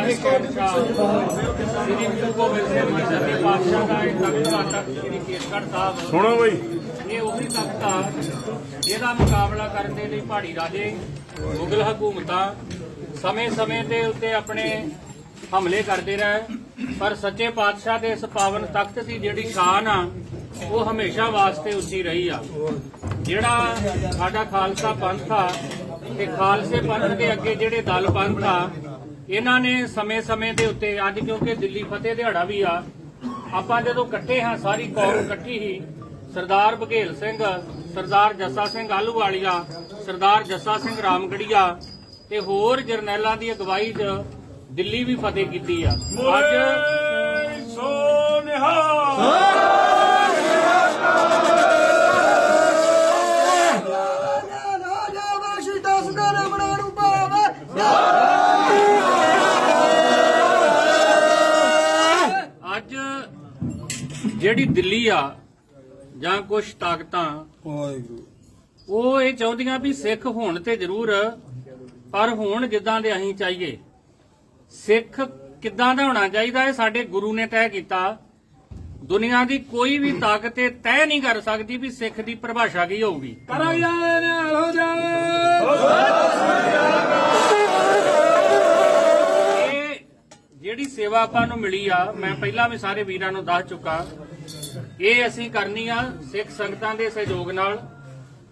ਸਾਰੇ ਸ਼ਹਿਨशाह ਸ੍ਰੀ ਗੁਰੂ ਗੋਬਿੰਦ ਸਿੰਘ ਜੀ ਪਾਤਸ਼ਾਹ ਦਾ ਇਹ ਤਖਤ ਘਾਟਾ ਸ੍ਰੀ ਕੇਸਗੜ੍ਹ ਸਾਹਿਬ ਸੁਣੋ ਬਈ। ਇਹ ਉਹੀ ਤਖਤ ਆ, ਜਿਹਦਾ ਮੁਕਾਬਲਾ ਕਰਨ ਦੇ ਲਈ ਪਹਾੜੀ ਰਾਜੇ, ਮੁਗਲ ਹਕੂਮਤਾਂ ਸਮੇਂ-ਸਮੇਂ ਤੇ ਉੱਤੇ ਆਪਣੇ ਹਮਲੇ ਕਰਦੇ ਰਹੇ, ਪਰ ਸੱਚੇ ਪਾਤਸ਼ਾਹ ਦੇ ਇਸ ਪਾਵਨ ਤਖਤ ਦੀ ਜਿਹੜੀ ਸ਼ਾਨ ਆ, ਉਹ ਹਮੇਸ਼ਾ ਵਾਸਤੇ ਉੱਚੀ ਰਹੀ ਆ। ਜਿਹੜਾ ਸਾਡਾ ਖਾਲਸਾ ਪੰਥ ਆ ਤੇ ਖਾਲਸੇ ਪੰਥ ਦੇ ਅੱਗੇ ਜਿਹੜੇ ਦਲ ਪੰਥ ਆ ਇਹਨਾਂ ਨੇ ਸਮੇਂ-ਸਮੇਂ ਦੇ ਉੱਤੇ, ਅੱਜ ਕਿਉਂਕਿ ਦਿੱਲੀ ਫਤਿਹ ਦਿਹਾੜਾ ਵੀ ਆ, ਆਪਾਂ ਜਦੋਂ ਇਕੱਠੇ ਹਾਂ, ਸਾਰੀ ਕੌਮ ਇਕੱਠੀ ਹੀ, ਸਰਦਾਰ ਬਘੇਲ ਸਿੰਘ, ਸਰਦਾਰ ਜੱਸਾ ਸਿੰਘ ਆਲੂਵਾਲੀਆ ਸਰਦਾਰ ਜੱਸਾ ਸਿੰਘ ਰਾਮਗੜੀਆ ਤੇ ਹੋਰ ਜਰਨੈਲਾਂ ਦੀ ਅਗਵਾਈ 'ਚ ਦਿੱਲੀ ਵੀ ਫਤਿਹ ਕੀਤੀ ਆ। ਅੱਜ ਸੋ ਅੱਜ ਜਿਹੜੀ ਦਿੱਲੀ ਆ ਜਾਂ ਕੁਝ ਤਾਕਤਾਂ ਉਹ ਇਹ ਚਾਹੁੰਦੀਆਂ ਵੀ ਸਿੱਖ ਹੋਣ ਤੇ ਜ਼ਰੂਰ ਪਰ ਹੋਣ ਜਿੱਦਾਂ ਦੇ ਅਸੀਂ ਚਾਹੀਏ। ਸਿੱਖ ਕਿੱਦਾਂ ਦਾ ਹੋਣਾ ਚਾਹੀਦਾ ਇਹ ਸਾਡੇ ਗੁਰੂ ਨੇ ਤੈਅ ਕੀਤਾ। ਦੁਨੀਆ ਦੀ ਕੋਈ ਵੀ ਤਾਕਤ ਇਹ ਤੈਅ ਨਹੀਂ ਕਰ ਸਕਦੀ ਵੀ ਸਿੱਖ ਦੀ ਪਰਿਭਾਸ਼ਾ ਕੀ ਹੋਊਗੀ। ਕਰੋ ਜਾਵੇ ਨਿਹਾਲ ਹੋ ਜਾਵੇ ਇਹ ਜਿਹੜੀ ਸੇਵਾ ਆਪਾਂ ਨੂੰ ਮਿਲੀ ਆ, ਮੈਂ ਪਹਿਲਾਂ ਵੀ ਸਾਰੇ ਵੀਰਾਂ ਨੂੰ ਦੱਸ ਚੁੱਕਾ। ਇਹ ਅਸੀਂ ਕਰਨੀ ਆ ਸਿੱਖ ਸੰਗਤਾਂ ਦੇ ਸਹਿਯੋਗ ਨਾਲ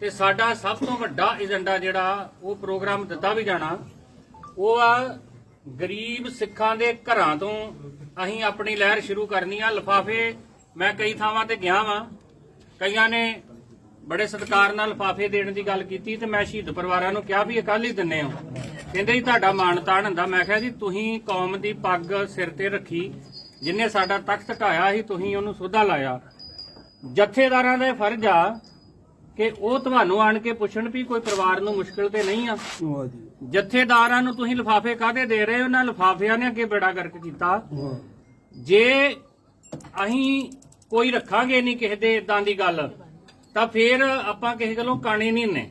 ਤੇ ਸਾਡਾ ਸਭ ਤੋਂ ਵੱਡਾ ਏਜੰਡਾ ਜਿਹੜਾ, ਉਹ ਪ੍ਰੋਗਰਾਮ ਦਿੱਤਾ ਵੀ ਜਾਣਾ। ਉਹ ਆ ਗਰੀਬ ਸਿੱਖਾਂ ਦੇ ਘਰਾਂ ਤੋਂ ਅਸੀਂ ਆਪਣੀ ਲਹਿਰ ਸ਼ੁਰੂ ਕਰਨੀ ਆ। ਲਫਾਫੇ ਮੈਂ ਕਈ ਥਾਵਾਂ ਤੇ ਗਿਆ ਵਾਂ। ਕਈਆਂ ਨੇ ਬੜੇ ਸਤਿਕਾਰ ਨਾਲ ਲਿਫਾਫੇ ਦੇਣ ਦੀ ਗੱਲ ਕੀਤੀ ਤੇ ਮੈਂ ਸ਼ਹੀਦ ਪਰਿਵਾਰਾਂ ਨੂੰ ਕਿਹਾ ਵੀ ਇਹ ਕੱਲ ਹੀ ਦਿੰਨੇ ਹੋ। ਕਹਿੰਦੇ ਜੀ ਤੁਹਾਡਾ ਮਾਣ ਤਾਣ ਹੁੰਦਾ। ਮੈਂ ਕਿਹਾ ਜੀ ਤੁਸੀਂ ਕੌਮ ਦੀ ਪੱਗ ਸਿਰ ਤੇ ਰੱਖੀ ਜਿਨੇ ਸਾਡਾ ਤਖਤ ਢਾਇਆ ਸੀ ਤੁਸੀਂ ਉਹਨੂੰ ਸੋਧਾ ਲਾਇਆ। ਜਥੇਦਾਰਾਂ ਦਾ ਫਰਜ਼ ਆ ਕਿ ਉਹ ਤੁਹਾਨੂੰ ਆਣ ਕੇ ਪੁੱਛਣ ਵੀ ਕੋਈ ਪਰਿਵਾਰ ਨੂੰ ਮੁਸ਼ਕਲ ਤੇ ਨਹੀਂ ਆ। ਜਥੇਦਾਰਾਂ ਨੂੰ ਤੁਸੀਂ ਲਿਫਾਫੇ ਕਾਹਦੇ ਦੇ ਰਹੇ ਹੋ? ਉਹਨਾਂ ਲਿਫਾਫਿਆਂ ਨੇ ਅੱਗੇ ਬੇੜਾ ਗਰਕ ਕੀਤਾ। ਜੇ ਅਸੀਂ ਕੋਈ ਰੱਖਾਂਗੇ ਨਹੀਂ ਕਿਸੇ ਦੇ ਇਦਾਂ ਦੀ ਗੱਲ ਤਾਂ ਫੇਰ ਆਪਾਂ ਕਿਸੇ ਗੱਲੋਂ ਕਾਣੇ ਨਹੀਂ ਨੇ।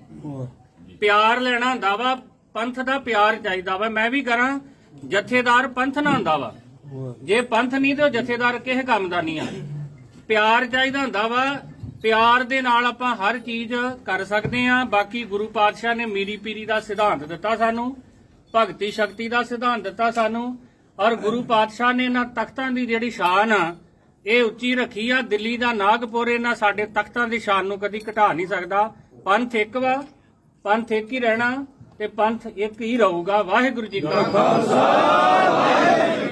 ਪਿਆਰ ਲੈਣਾ ਹੁੰਦਾ ਵਾ ਪੰਥ ਦਾ ਪਿਆਰ ਚਾਹੀਦਾ ਵਾ। ਮੈਂ ਵੀ ਕਰਾਂ, ਜਥੇਦਾਰ ਪੰਥ ਨਾ ਹੁੰਦਾ ਵਾ। ਜੇ ਪੰਥ ਨਹੀਂ ਤੇ ਉਹ ਜਥੇਦਾਰ ਕਿਸੇ ਕੰਮ ਦਾ ਨਹੀਂ ਆ। ਪਿਆਰ ਚਾਹੀਦਾ ਹੁੰਦਾ ਵਾ। ਪਿਆਰ ਦੇ ਨਾਲ ਆਪਾਂ ਹਰ ਚੀਜ਼ ਕਰ ਸਕਦੇ ਆ ਬਾਕੀ ਗੁਰੂ ਪਾਤਸ਼ਾਹ ਨੇ ਮੀਰੀ ਪੀਰੀ ਦਾ ਸਿਧਾਂਤ ਦਿੱਤਾ ਸਾਨੂੰ, ਭਗਤੀ ਸ਼ਕਤੀ ਦਾ ਸਿਧਾਂਤ ਦਿੱਤਾ ਸਾਨੂੰ, ਔਰ ਗੁਰੂ ਪਾਤਸ਼ਾਹ ਨੇ ਇਹਨਾਂ ਤਖਤਾਂ ਦੀ ਜਿਹੜੀ ਸ਼ਾਨ ਆ, ਇਹ ਉੱਚੀ ਰੱਖੀ ਆ। ਦਿੱਲੀ ਦਾ ਨਾਗਪੁਰ ਇਹਨਾਂ ਸਾਡੇ ਤਖਤਾਂ ਦੀ ਸ਼ਾਨ ਨੂੰ ਕਦੀ ਘਟਾ ਨਹੀਂ ਸਕਦਾ। ਪੰਥ ਇੱਕ ਵਾ। ਪੰਥ ਇੱਕ ਹੀ ਰਹਿਣਾ। ਤੇ ਪੰਥ ਇੱਕ ਹੀ ਰਹੂਗਾ? ਵਾਹਿਗੁਰੂ ਜੀ ਕਾ ਖਾਲਸਾ। ਵਾਹਿਗੁਰੂ